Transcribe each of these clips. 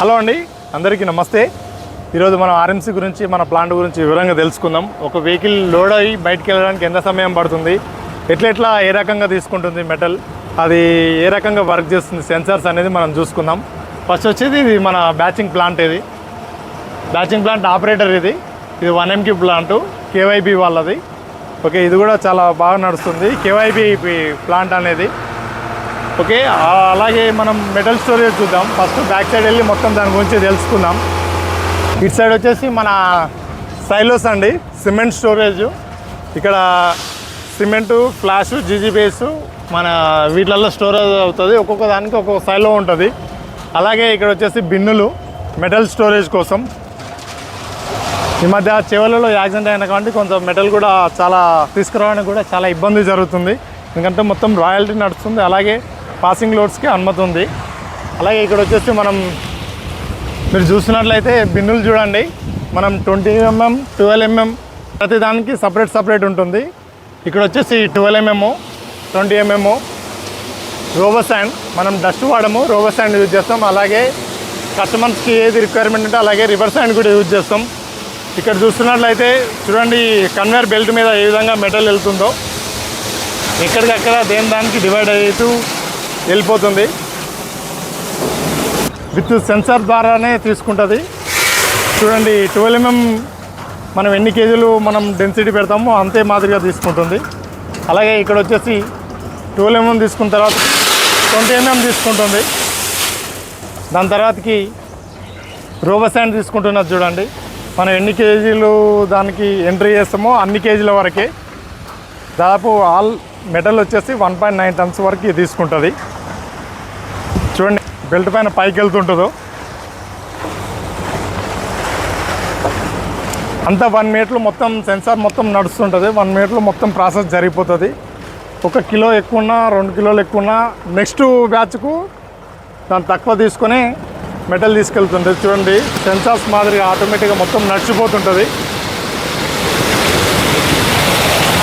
Hello అండి. అందరికీ నమస్తే. ఈరోజు మనం ఆర్ఎంసీ గురించి మన ప్లాంట్ గురించి వివరంగా తెలుసుకుందాం. ఒక వెహికల్ లోడ్ అయ్యి బయటికి వెళ్ళడానికి ఎంత సమయం పడుతుంది? ఎట్లా ఎట్లా ఏ రకంగా తీసుకుంటుంది మెటల్? అది ఏ రకంగా వర్క్ చేస్తుంది? సెన్సార్స్ అనేది మనం చూసుకుందాం. ఫస్ట్ వచ్చేది ఇది మన బ్యాచింగ్ ప్లాంట్ ఇది. బ్యాచింగ్ ప్లాంట్ ఆపరేటర్ ఇది. ఇది వన్ ఎంకి ప్లాంట్ కేవైబీ వాళ్ళది. ఓకే ఇది కూడా చాలా బాగా నడుస్తుంది. కేవైబీ ప్లాంట్ అనేది. ఓకే అలాగే మనం మెటల్ స్టోరేజ్ చూద్దాం. ఫస్ట్ బ్యాక్ సైడ్ వెళ్ళి మొత్తం దాని గురించి తెలుసుకుందాం. ఇటు సైడ్ వచ్చేసి మన సైలోస్ అండి. సిమెంట్ స్టోరేజ్ ఇక్కడ సిమెంటు ఫ్లాష్ జీజీబేస్ మన వీటిలలో స్టోరేజ్ అవుతుంది. ఒక్కొక్క దానికి ఒక్కొక్క సైలో ఉంటుంది. అలాగే ఇక్కడ వచ్చేసి బిన్నులు మెటల్ స్టోరేజ్ కోసం. ఈ మధ్య చివరిలో యాక్సిడెంట్ అయిన కాబట్టి కొంచెం మెటల్ కూడా చాలా తీసుకురావడానికి కూడా చాలా ఇబ్బంది జరుగుతుంది. ఎందుకంటే మొత్తం రాయల్టీ నడుస్తుంది. అలాగే పాసింగ్ లోడ్స్కి అనుమతి ఉంది. అలాగే ఇక్కడ వచ్చేసి మనం మీరు చూసినట్లయితే బిన్నులు చూడండి. మనం ట్వంటీ ఎంఎం ట్వెల్వ్ ఎంఎం ప్రతి దానికి సపరేట్ సపరేట్ ఉంటుంది. ఇక్కడ వచ్చేసి twelve MM twenty MM robo sand మనం డస్ట్ వాడము రోబో శాండ్ యూజ్ చేస్తాం. అలాగే కస్టమర్స్కి ఏది రిక్వైర్మెంట్ ఉంటే అలాగే రివర్స్ శాండ్ కూడా యూజ్ చేస్తాం. ఇక్కడ చూస్తున్నట్లయితే చూడండి కన్వేర్ బెల్ట్ మీద ఏ విధంగా మెటల్ వెళ్తుందో. ఎక్కడికక్కడ దేని దానికి డివైడ్ అవుతూ వెళ్ళిపోతుంది. విత్ సెన్సార్ ద్వారానే తీసుకుంటుంది. చూడండి ట్వెల్వ్ ఎంఎం మనం ఎన్ని కేజీలు మనం డెన్సిటీ పెడతామో అంతే మాదిరిగా తీసుకుంటుంది. అలాగే ఇక్కడ వచ్చేసి ట్వెల్వ్ ఎంఎం తీసుకున్న తర్వాత ట్వంటీ ఎంఎం తీసుకుంటుంది. దాని తర్వాతకి రోబోసాండ్ తీసుకుంటున్నది చూడండి. మనం ఎన్ని కేజీలు దానికి ఎంట్రీ చేస్తామో అన్ని కేజీల వరకే. దాదాపు ఆల్ మెటల్ వచ్చేసి వన్ పాయింట్ నైన్ టన్స్ వరకు తీసుకుంటుంది. బెల్ట్ పైన పైకి వెళ్తుంటుందో అంతా వన్ మినిట్లో మొత్తం సెన్సార్ మొత్తం నడుస్తుంటుంది. వన్ మినిట్లో మొత్తం ప్రాసెస్ జరిగిపోతుంది. ఒక కిలో ఎక్కువన్నా రెండు కిలోలు ఎక్కువన్నా నెక్స్ట్ బ్యాచ్కు దాన్ని తక్కువ తీసుకొని మెటల్ తీసుకెళ్తుంది చూడండి సెన్సార్స్ మాదిరిగా ఆటోమేటిక్గా మొత్తం నడిచిపోతుంటుంది.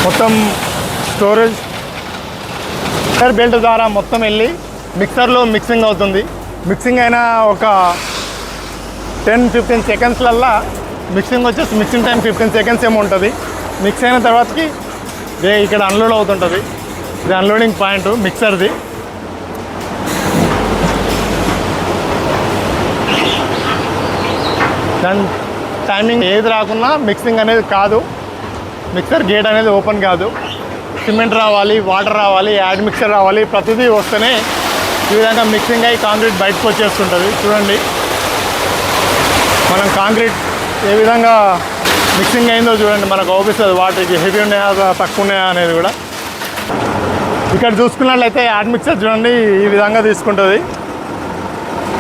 మొత్తం స్టోరేజ్. మిక్సర్ బెల్ట్ ద్వారా మొత్తం వెళ్ళి మిక్సర్లో మిక్సింగ్ అవుతుంది. మిక్సింగ్ అయిన ఒక టెన్ ఫిఫ్టీన్ సెకండ్స్లల్లా మిక్సింగ్ వచ్చేసి మిక్సింగ్ టైం ఫిఫ్టీన్ సెకండ్స్ ఏమో ఉంటుంది. మిక్స్ అయిన తర్వాతకి ఇక్కడ అన్లోడ్ అవుతుంటుంది. ఇది అన్లోడింగ్ పాయింట్ మిక్సర్ది. దాని టైమింగ్ ఏది రాకున్నా మిక్సింగ్ అనేది కాదు. మిక్సర్ గేట్ అనేది ఓపెన్ కాదు. సిమెంట్ రావాలి వాటర్ రావాలి యాడ్ మిక్సర్ రావాలి ప్రతిదీ వస్తేనే ఈ విధంగా మిక్సింగ్ అయ్యి కాంక్రీట్ బయటకు వచ్చేస్తుంటుంది. చూడండి. మనం కాంక్రీట్ ఏ విధంగా మిక్సింగ్ అయిందో చూడండి. మనకు అవుపిస్తుంది వాటికి హెవీ ఉన్నాయా తక్కువ ఉన్నాయా అనేది కూడా. ఇక్కడ చూసుకున్నట్లయితే యాడ్ మిక్సర్ చూడండి ఈ విధంగా తీసుకుంటుంది.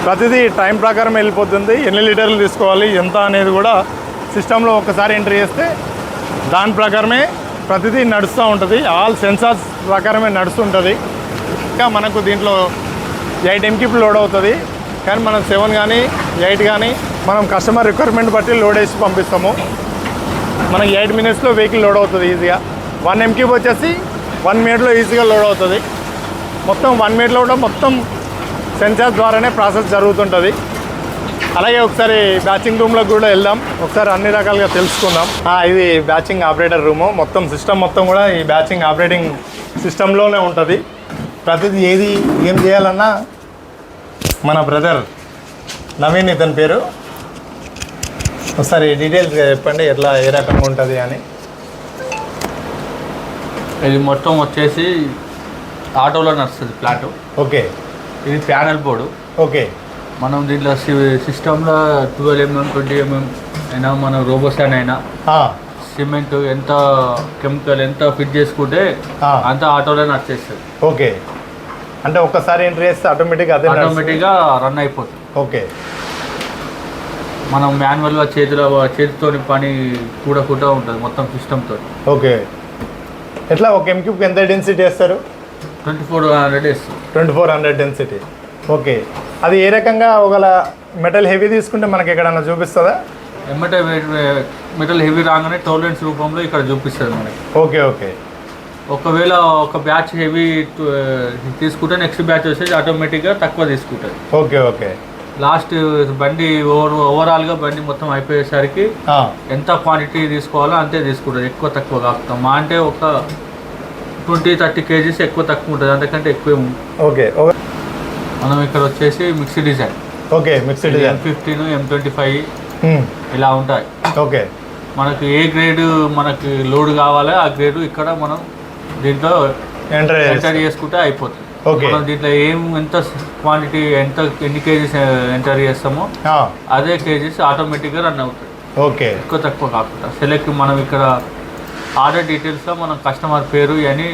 ప్రతిదీ టైం ప్రకారం వెళ్ళిపోతుంది. ఎన్ని లీటర్లు తీసుకోవాలి ఎంత అనేది కూడా సిస్టంలో ఒకసారి ఎంట్రీ చేస్తే దాని ప్రకారమే ప్రతిదీ నడుస్తూ ఉంటుంది. ఆల్ సెన్సార్స్ ప్రకారమే నడుస్తుంటుంది. ఇంకా మనకు దీంట్లో ఎయిట్ ఎంకిప్ లోడ్ అవుతుంది. కానీ మనం సెవెన్ కానీ ఎయిట్ కానీ మనం కస్టమర్ రిక్వైర్మెంట్ బట్టి లోడ్ వేసి పంపిస్తాము. మనకి ఎయిట్ మినిట్స్లో వెహికల్ లోడ్ అవుతుంది ఈజీగా. వన్ ఎంక్యూబ్ వచ్చేసి వన్ మినిట్లో ఈజీగా లోడ్ అవుతుంది. మొత్తం వన్ మినిట్లో కూడా మొత్తం సెన్సార్ ద్వారానే ప్రాసెస్ జరుగుతుంటుంది. అలాగే ఒకసారి బ్యాచింగ్ రూమ్లోకి కూడా వెళ్దాం. ఒకసారి అన్ని రకాలుగా తెలుసుకుందాం. ఇది బ్యాచింగ్ ఆపరేటర్ రూము మొత్తం సిస్టమ్ మొత్తం కూడా ఈ బ్యాచింగ్ ఆపరేటింగ్ సిస్టంలోనే ఉంటుంది. ప్రతిదీ ఏది ఏం చేయాలన్నా మన బ్రదర్ నవీన్ ఇతని పేరు. ఒకసారి డీటెయిల్స్గా చెప్పండి ఎట్లా ఏ రకంగా ఉంటుంది అని. ఇది మొత్తం వచ్చేసి ఆటోలో నడుస్తుంది ఫ్లాట్. ఓకే. ఇది ప్యానల్ బోర్డు. ఓకే. మనం దీంట్లో సిస్టంలో ట్వెల్వ్ ఎంఎం ట్వంటీ ఎంఎం అయినా మనం రోబోస్టాన్ అయినా సిమెంట్ ఎంత కెమికల్ ఎంత ఫిట్ చేసుకుంటే. అంత ఆటోలో నడిచేస్తుంది. ఓకే. అంటే ఒక్కసారి ఎంట్రీ చేస్తే ఆటోమేటిక్గా అదే. ఆటోమేటిక్గా రన్ అయిపోతుంది. ఓకే. మనం మాన్యువల్గా చేతిలో చేతితో పని కూడకుండా ఉంటుంది మొత్తం సిస్టమ్తో ఓకే. ఎట్లా ఒక ఎంక్యూబ్కి ఎంత డెన్సిటీ వేస్తారు? ట్వంటీ ఫోర్ హండ్రెడ్ ఇస్తుంది twenty four hundred density okay. అది ఏ రకంగా ఒకవేళ మెటల్ హెవీ తీసుకుంటే మనకి ఎక్కడన్నా చూపిస్తుందా? ఎమ్మటే మెటల్ హెవీ రాగానే టోలరెన్స్ రూపంలో ఇక్కడ చూపిస్తుంది మనకి. Okay okay. ఒకవేళ ఒక బ్యాచ్ హెవీ తీసుకుంటే నెక్స్ట్ బ్యాచ్ వచ్చేసి ఆటోమేటిక్గా తక్కువ తీసుకుంటుంది. Okay okay. లాస్ట్ బండి ఓవర్ ఓవరాల్గా బండి మొత్తం అయిపోయేసరికి ఎంత క్వాంటిటీ తీసుకోవాలో అంతే తీసుకుంటుంది ఎక్కువ తక్కువ కాకుండా. మా అంటే ఒక ట్వంటీ థర్టీ కేజీస్ ఎక్కువ తక్కువ ఉంటుంది అంతకంటే ఎక్కువ. ఓకే మనం ఇక్కడ వచ్చేసి mix design. Okay mixed M design. Fifteen M twenty five ఇలా ఉంటాయి. ఓకే. మనకు ఏ గ్రేడ్ మనకి లోడ్ కావాలో ఆ గ్రేడ్ ఇక్కడ మనం దీంట్లో ఎంటర్ ఎంటర్ చేసుకుంటే అయిపోతుంది. మనం దీంట్లో ఏం ఎంత క్వాంటిటీ ఎంత ఎన్ని కేజీస్ ఎంటర్ చేస్తామో అదే కేజీస్ ఆటోమేటిక్గా రన్ అవుతుంది ఓకే ఎక్కువ తక్కువ కాకుండా. సెలెక్ట్ మనం ఇక్కడ ఆర్డర్ డీటెయిల్స్లో మనం కస్టమర్ పేరు అని.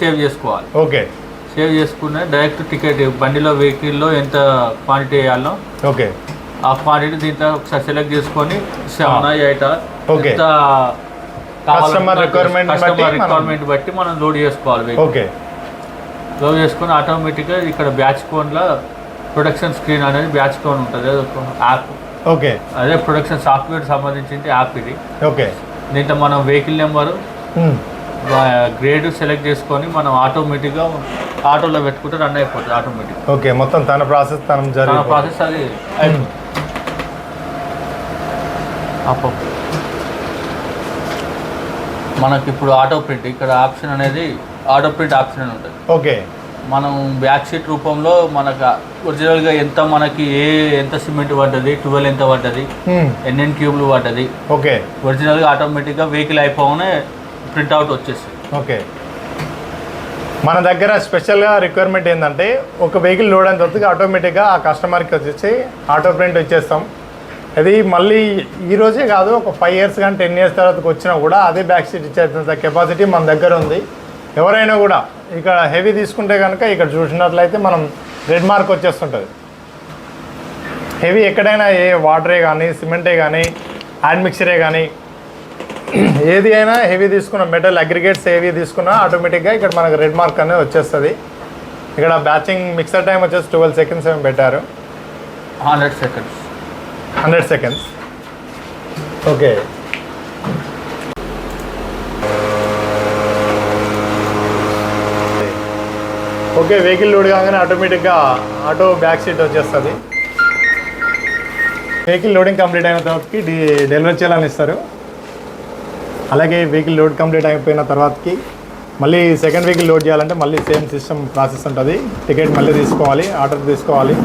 సేవ్ చేసుకోవాలి. ఓకే సేవ్ చేసుకునే డైరెక్ట్ టికెట్ బండిలో వెహికల్లో ఎంత క్వాంటిటీ వేయాలో ఓకే ఆ క్వాంటిటీ దీంట్లో ఒకసారి సెలెక్ట్ చేసుకొని సెవెన్ ఎయిట్. ఎంత Requirement బట్టి కస్టమర్ రిక్వైర్మెంట్ బట్టి మనం లోడ్ చేసుకోవాలి. ఓకే లోడ్ చేసుకొని ఆటోమేటిక్గా ఇక్కడ బ్యాచ్ కోన్లో ప్రొడక్షన్ స్క్రీన్ అనేది బ్యాచ్ కోన్ ఉంటుంది. అది ఒక యాప్ ఓకే అదే ప్రొడక్షన్ సాఫ్ట్వేర్ సంబంధించింది యాప్ ఇది. ఓకే దీంట్లో మనం వెహికల్ నెంబరు గ్రేడ్ సెలెక్ట్ చేసుకొని మనం ఆటోమేటిక్గా ఆటోలో పెట్టుకుంటే రన్ అయిపోతుంది ఆటోమేటిక్ ఓకే మొత్తం తన ప్రాసెస్ తన ప్రాసెస్ అది. అయిపోతుంది అప్పు మనకి ఇప్పుడు ఆటో ప్రింట్ ఇక్కడ ఆప్షన్ అనేది ఆటో ప్రింట్ ఆప్షన్ అని ఉంటుంది. ఓకే. మనం బ్యాక్ షీట్ రూపంలో మనకు ఒరిజినల్గా ఎంత మనకి ఏ ఎంత సిమెంట్ పడ్డది ట్వెల్వ్ ఎంత పడ్డది ఉమ్, ఎన్ఎన్ క్యూబ్లు పడ్డది ఓకే. ఒరిజినల్గా ఆటోమేటిక్గా వెహికల్ అయిపోగానే ప్రింట్అవుట్ వచ్చేస్తుంది. ఓకే. మన దగ్గర స్పెషల్గా రిక్వైర్మెంట్ ఏంటంటే ఒక వెహికల్ లోడ్ అయిన తర్వాత ఆటోమేటిక్గా ఆ కస్టమర్కి వచ్చేసి ఆటో ప్రింట్ ఇచ్చేస్తాం. అది మళ్ళీ ఈ రోజే కాదు ఒక ఫైవ్ ఇయర్స్ కానీ టెన్ ఇయర్స్ తర్వాత వచ్చినా కూడా అదే బ్యాక్ సీట్ ఇచ్చేంత కెపాసిటీ మన దగ్గర ఉంది. ఎవరైనా కూడా ఇక్కడ హెవీ తీసుకుంటే కనుక ఇక్కడ చూసినట్లయితే మనం రెడ్ మార్క్ వచ్చేస్తుంటుంది. హెవీ ఎక్కడైనా ఏ వాటరే కానీ సిమెంటే కానీ హ్యాండ్ మిక్సరే కానీ ఏది అయినా హెవీ తీసుకున్న మెటల్ అగ్రిగేట్స్ హెవీ తీసుకున్నా ఆటోమేటిక్గా ఇక్కడ మనకు రెడ్ మార్క్ అనేది వచ్చేస్తుంది. ఇక్కడ బ్యాచింగ్ మిక్సర్ టైం వచ్చేసి ట్వెల్వ్ సెకండ్స్ ఏమి పెట్టారు. Hundred seconds hundred seconds. Okay. Okay vehicle load కాగానే ఆటోమేటిక్గా ఆటో బ్యాక్ సీట్ వచ్చేస్తుంది. వెహికల్ లోడింగ్ కంప్లీట్ అయిన తర్వాతకి డి డెలివరీ చేయాలని ఇస్తారు. అలాగే వెహికల్ లోడ్ కంప్లీట్ అయిపోయిన తర్వాతకి మళ్ళీ సెకండ్ వెహికల్ లోడ్ చేయాలంటే మళ్ళీ సేమ్ సిస్టమ్ ప్రాసెస్ ఉంటుంది. టికెట్ మళ్ళీ తీసుకోవాలి ఆర్డర్ తీసుకోవాలి.